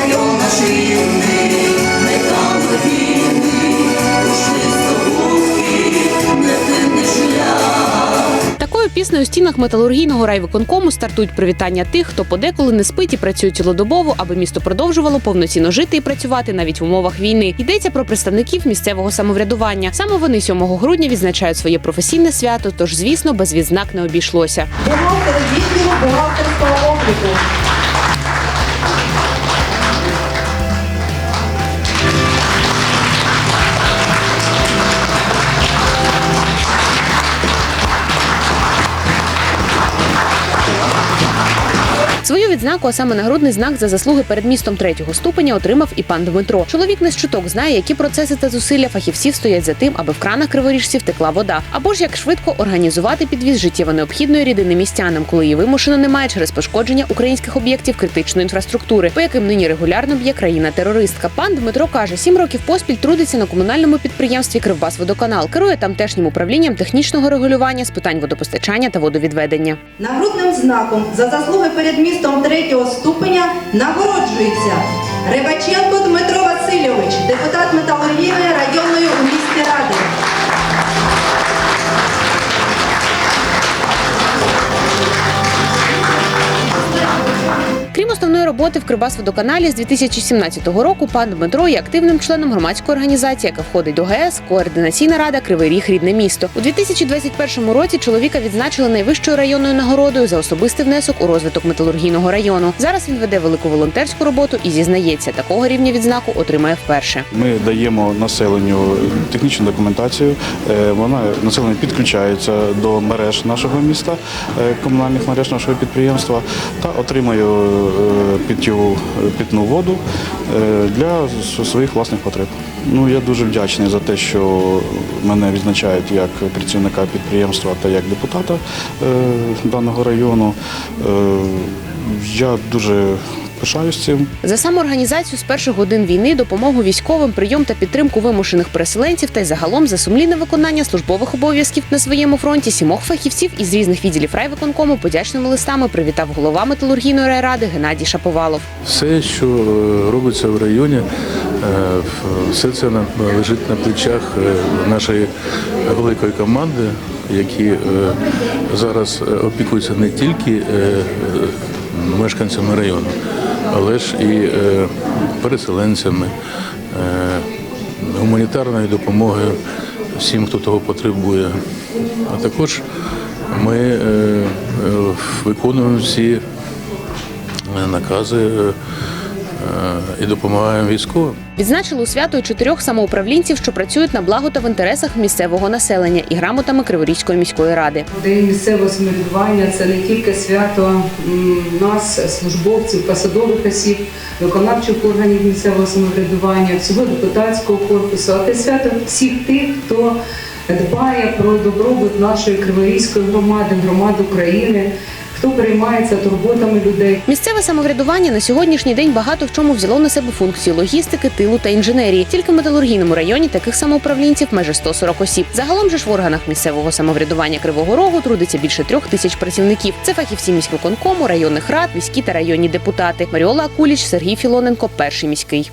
район наш рідний, не там війни, ушли здобутки, невинний шлях. Такою піснею у стінах металургійного райвиконкому стартують привітання тих, хто подеколи не спить і працює цілодобово, аби місто продовжувало повноцінно жити і працювати навіть в умовах війни. Йдеться про представників місцевого самоврядування. Саме вони 7 грудня відзначають своє професійне свято, тож, звісно, без відзнак не обійшлося. бухгалтери відділу бухгалтерського обліку. Свою відзнаку, а саме нагрудний знак за заслуги перед містом третього ступеня, отримав і пан Дмитро. Чоловік не з чуток знає, які процеси та зусилля фахівців стоять за тим, аби в кранах криворіжців текла вода, або ж як швидко організувати підвіз життєво необхідної рідини містянам, коли її вимушено немає через пошкодження українських об'єктів критичної інфраструктури, по яким нині регулярно б'є країна-терористка. Пан Дмитро каже, сім років поспіль трудиться на комунальному підприємстві Кривбасводоканал, керує тамтешнім управлінням технічного регулювання з питань водопостачання та водовідведення. Нагрудним знаком. За заслуги перед містом третього ступеня нагороджується Рибаченко Дмитро Васильович, роботи в Кривбасводоканалі з 2017 року, пан Дмитро є активним членом громадської організації, яка входить до ГЕС, координаційна рада Кривий Ріг рідне місто. У 2021 році чоловіка відзначили найвищою районною нагородою за особистий внесок у розвиток металургійного району. Зараз він веде велику волонтерську роботу і зізнається, такого рівня відзнаку отримає вперше. Ми даємо населенню технічну документацію. Е, Вона населення підключається до мереж нашого міста, е, комунальних мереж нашого підприємства та отримує е, питтєву питну воду е, для своїх власних потреб. Ну я дуже вдячний за те, що мене відзначають як працівника підприємства та як депутата е, даного району. Е, Я дуже пишаюсь цим. За самоорганізацію з перших годин війни, допомогу військовим, прийом та підтримку вимушених переселенців та й загалом за сумлінне виконання службових обов'язків на своєму фронті сімох фахівців із різних відділів райвиконкому подячними листами привітав голова металургійної райради Геннадій Шаповалов. Все, що е, робиться в районі, е, все це лежить на плечах е, нашої великої команди, які зараз опікуються не тільки мешканцями району, але ж і е, переселенцями, е, гуманітарною допомогою всім, хто того потребує. А також ми е, виконуємо всі накази і допомагаємо військовим. Відзначили у свято й чотирьох самоуправлінців, що працюють на благо та в інтересах місцевого населення і грамотами Криворізької міської ради. День місцевого самоврядування це не тільки свято нас, службовців, посадових осіб, виконавчих органів місцевого самоврядування, всього депутатського корпусу, а це свято всіх тих, хто дбає про добробут нашої Криворізької громади, громад України, хто переймається турботами людей. Місцеве самоврядування на сьогоднішній день багато в чому взяло на себе функції логістики, тилу та інженерії. Тільки в металургійному районі таких самоуправлінців майже 140 осіб. Загалом же ж в органах місцевого самоврядування Кривого Рогу трудиться більше трьох тисяч працівників. Це фахівці міськвиконкому, районних рад, міські та районні депутати. Маріола Акуліч, Сергій Філоненко, перший міський.